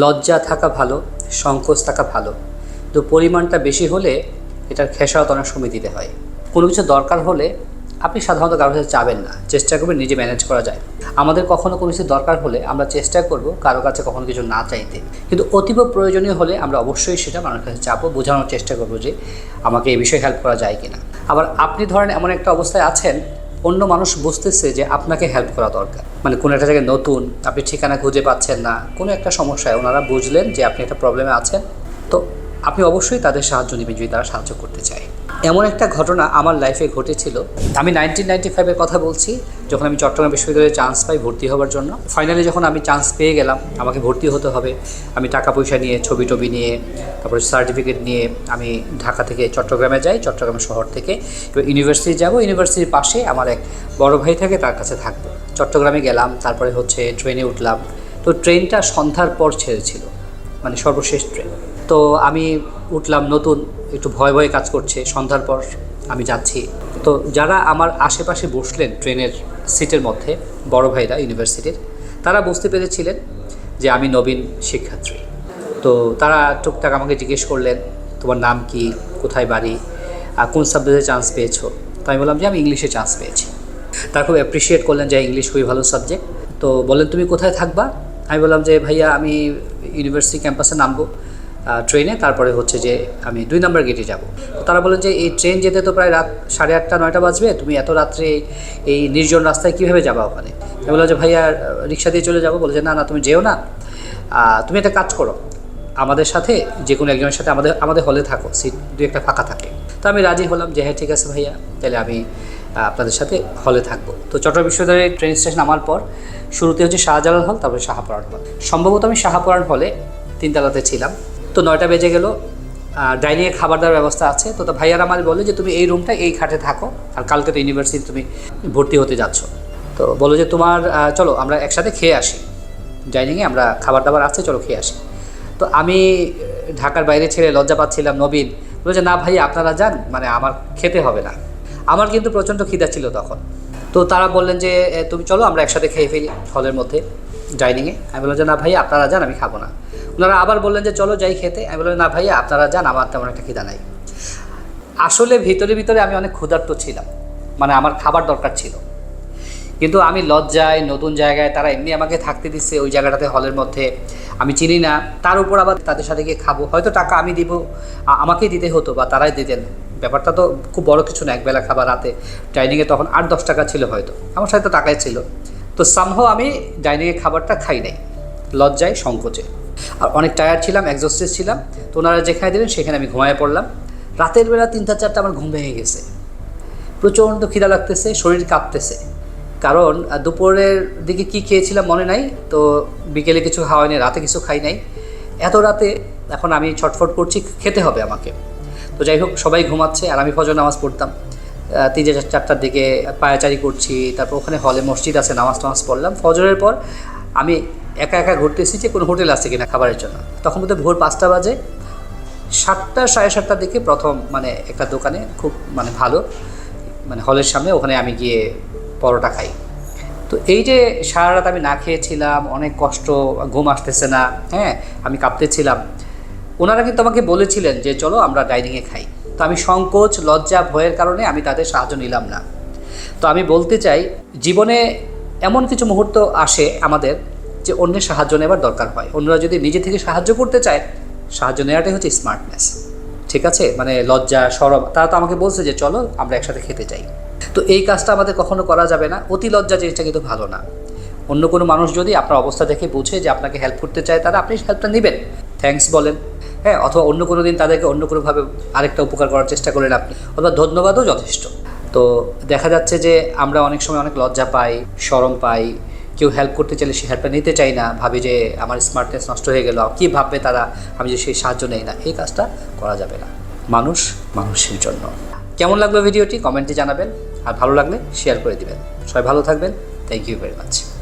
লজ্জা থাকা ভালো, সংকোচ থাকা ভালো। তো পরিমাণটা বেশি হলে এটার খেসারত অনেক সময় দিতে হয়। কোনো কিছু দরকার হলে আপনি সাধারণত কারোর কাছে চাবেন না, চেষ্টা করবেন নিজে ম্যানেজ করা যায়। আমাদের কখনো কোনো কিছু দরকার হলে আমরা চেষ্টা করব কারও কাছে কখনো কিছু না চাইতে। কিন্তু অতীব প্রয়োজনীয় হলে আমরা অবশ্যই সেটা মানুষের কাছে চাপো বোঝানোর চেষ্টা করব যে আমাকে এই বিষয়ে হেল্প করা যায় কিনা। আবার আপনি ধরেন এমন একটা অবস্থায় আছেন অন্য মানুষ বুঝতেছে যে আপনাকে হেল্প করা দরকার। মানে কোনো একটা জায়গায় নতুন, আপনি ঠিকানা খুঁজে পাচ্ছেন না, কোনো একটা সমস্যায় ওনারা বুঝলেন যে আপনি একটা প্রবলেমে আছেন। তো আপনি অবশ্যই তাদের সাহায্য নেবেন যদি তারা সাহায্য করতে চায়। এমন একটা ঘটনা আমার লাইফে ঘটেছিল। আমি নাইনটিন নাইনটি ফাইভের কথা বলছি, যখন আমি চট্টগ্রাম বিশ্ববিদ্যালয়ে চান্স পাই ভর্তি হওয়ার জন্য। ফাইনালি যখন আমি চান্স পেয়ে গেলাম, আমাকে ভর্তি হতে হবে। আমি টাকা পয়সা নিয়ে ছবি টবি নিয়ে, তারপরে সার্টিফিকেট নিয়ে আমি ঢাকা থেকে চট্টগ্রামে যাই, চট্টগ্রাম শহর থেকে। এবার ইউনিভার্সিটি যাব ইউনিভার্সিটির পাশে আমার এক বড় ভাই থাকে, তার কাছে থাকব। চট্টগ্রামে গেলাম, তারপরে হচ্ছে ট্রেনে উঠলাম। তো ট্রেনটা সন্ধ্যার পর ছেড়েছিল। মানে সর্বশেষ ট্রেন তো আমি উঠলাম নতুন, একটু ভয় ভয়ে কাজ করছে, সন্ধ্যার পর আমি যাচ্ছি। তো যারা আমার আশেপাশে বসলেন ট্রেনের সিটের মধ্যে, বড় ভাইরা ইউনিভার্সিটির, তারা বুঝতে পেরেছিলেন যে আমি নবীন শিক্ষার্থী। তো তারা টুকটাক আমাকে জিজ্ঞেস করলেন, তোমার নাম কি? কোথায় বাড়ি? আর কোন সাবজেক্টে চান্স পেয়েছ? তো আমি বললাম যে, আমি ইংলিশে চান্স পেয়েছি। তারা খুব অ্যাপ্রিসিয়েট করলেন যে ইংলিশ খুবই ভালো সাবজেক্ট তো বললেন, তুমি কোথায় থাকবা? আমি বললাম যে, ভাইয়া, আমি ইউনিভার্সিটি ক্যাম্পাসে নামবো। ট্রেনে তারপরে হচ্ছে যে আমি দুই নম্বর গেটে যাব। তারা বললেন যে, এই ট্রেন যেতে তো প্রায় রাত সাড়ে আটটা, নয়টা বাজবে, তুমি এত রাত্রে এই নির্জন রাস্তায় কীভাবে যাবা ওখানে? আমি বললাম যে, ভাইয়া, রিক্সা দিয়ে চলে যাব। বলে যে, না না, তুমি যেও না। তুমি একটা কাজ করো। আমাদের সাথে যে কোনো একজনের সাথে আমাদের আমাদের হলে থাকো। সিট দু একটা ফাঁকা থাকে। তো আমি রাজি হলাম যে হ্যাঁ ঠিক আছে ভাইয়া। তাহলে আমি আপনাদের সাথে হলে থাকব। তো চট্টগ্রাম বিশ্ববিদ্যালয়ের ট্রেন স্টেশন নামার পর, শুরুতে হচ্ছে শাহজালাল হল তারপরে শাহপুরান হল সম্ভবত আমি শাহপুরান হলে তিনতলাতে ছিলাম। তো নয়টা বেজে গেল ডাইনিংয়ে খাবার দাবার ব্যবস্থা আছে। তো তো ভাইয়ার আমার বলে যে, তুমি এই রুমটা এই খাটে থাকো, আর কালকে তো ইউনিভার্সিটি তুমি ভর্তি হতে যাচ্ছ। তো বলো যে, তোমার চলো আমরা একসাথে খেয়ে আসি। ডাইনিংয়ে আমরা খাবার দাবার আছে, চলো খেয়ে আসি। তো আমি ঢাকার বাইরে ছেড়ে লজ্জা পাচ্ছিলাম নবীন। বলে যে, না ভাই, আপনারা যান মানে আমার খেতে হবে না। আমার কিন্তু প্রচণ্ড খিদা ছিল তখন। তো তারা বললেন যে তুমি চলো, আমরা একসাথে খেয়ে ফেলি হলের মধ্যে। ডাইনিংয়ে আমি বললাম যে, না ভাই আপনারা যান, আমি খাব না। ওনারা আবার বললেন যে, চলো যাই খেতে। আমি বললাম, না ভাইয়া, আপনারা যান, আমার তেমন একটা খিদা নাই। আসলে ভিতরে ভিতরে আমি অনেক ক্ষুধার্ত ছিলাম। মানে আমার খাবার দরকার ছিল। কিন্তু আমি লজ্জায়, নতুন জায়গায়, তারা এমনি আমাকে থাকতে দিচ্ছে ওই জায়গাটাতে, হলের মধ্যে। আমি চিনি না। তার উপর আবার তাদের সাথে গিয়ে খাব। হয়তো টাকা আমি দিব আমাকেই দিতে হতো বা তারাই দিতেন। ব্যাপারটা তো খুব বড় কিছু না, একবেলা খাবার রাতে। ডাইনিংয়ে তখন আট দশ টাকা ছিল হয়তো। আমার সাথে তো টাকাই ছিল। তো সামহ আমি ডাইনিংয়ে খাবারটা খাই নাই, লজ্জায় সংকোচে। আর অনেক টায়ার্ড ছিলাম এক্সস্টেড ছিলাম, তো ওনারা যেখানে দিলেন সেখানে আমি ঘুমায় পড়লাম। রাতের বেলা তিনটা চারটা আমার ঘুম ভেঙে গেছে। প্রচণ্ড খিদা লাগতেছে, শরীর কাঁপতেছে। কারণ দুপুরের দিকে কি খেয়েছিলাম মনে নাই, তো বিকেলে কিছু খাওয়াই নাই রাতে কিছু খাই নাই। এত রাতে এখন আমি ছটফট করছি, খেতে হবে আমাকে। তো যাই হোক, সবাই ঘুমাচ্ছে, আর আমি ফজর নামাজ পড়তাম। তিনটে চার- চারটার দিকে পায়াচারি করছি, তারপর ওখানে হলে মসজিদ আছে, নামাজ টামাজ পড়লাম। ফজরের পর আমি একা একা ঘুরতেছি যে কোনো হোটেল আছে কিনা খাবারের জন্য। তখন বোধহয় ভোর পাঁচটা বাজে। সাতটা, সাড়ে সাতটার দিকে প্রথম মানে একটা দোকানে খুব মানে ভালো মানে হলের সামনে ওখানে আমি গিয়ে পরোটা খাই। তো এই যে সারা রাত আমি না খেয়েছিলাম, অনেক কষ্ট, ঘুম আসতেছে না হ্যাঁ আমি কাঁপতেছিলাম। ওনারা কিন্তু আমাকে বলেছিলেন যে, চলো আমরা ডাইনিংয়ে খাই। তো আমি সংকোচ, লজ্জা, ভয়ের কারণে আমি তাদের সাহায্য নিলাম না। তো আমি বলতে চাই, জীবনে এমন কিছু মুহূর্ত আসে আমাদের যে অন্যের সাহায্য নেবার দরকার হয়। অন্যরা যদি নিজে থেকে সাহায্য করতে চায়, সাহায্য নেওয়াটাই হচ্ছে স্মার্টনেস ঠিক আছে? মানে লজ্জা, সরব, তারা তো আমাকে বলছে যে, চলো, আমরা একসাথে খেতে চাই তো এই কাজটা আমাদের কখনো করা যাবে না। অতি লজ্জা জিনিসটা কিন্তু ভালো না। অন্য কোনো মানুষ যদি আপনার অবস্থা দেখে বুঝে যে আপনাকে হেল্প করতে চায় তারা আপনি হেল্পটা নেবেন। থ্যাঙ্কস বলেন। হ্যাঁ অথবা অন্য কোনো দিন তাদেরকে অন্য কোনোভাবে আরেকটা উপকার করার চেষ্টা করেন আপনি। অথবা ধন্যবাদও যথেষ্ট। তো দেখা যাচ্ছে যে আমরা অনেক সময় অনেক লজ্জা পাই, শরম পাই। কেউ হেল্প করতে চাইলে সে হেল্পটা নিতে চাই না, ভাবি যে আমার স্মার্টনেস নষ্ট হয়ে গেল। কী ভাববে তারা? আমি যে সেই সাহায্য নেই না। এই কাজটা করা যাবে না। মানুষ মানুষের জন্য। কেমন লাগল ভিডিওটি কমেন্টে জানাবেন। আর ভালো লাগলে শেয়ার করে দিবেন। সবাই ভালো থাকবেন। Thank you very much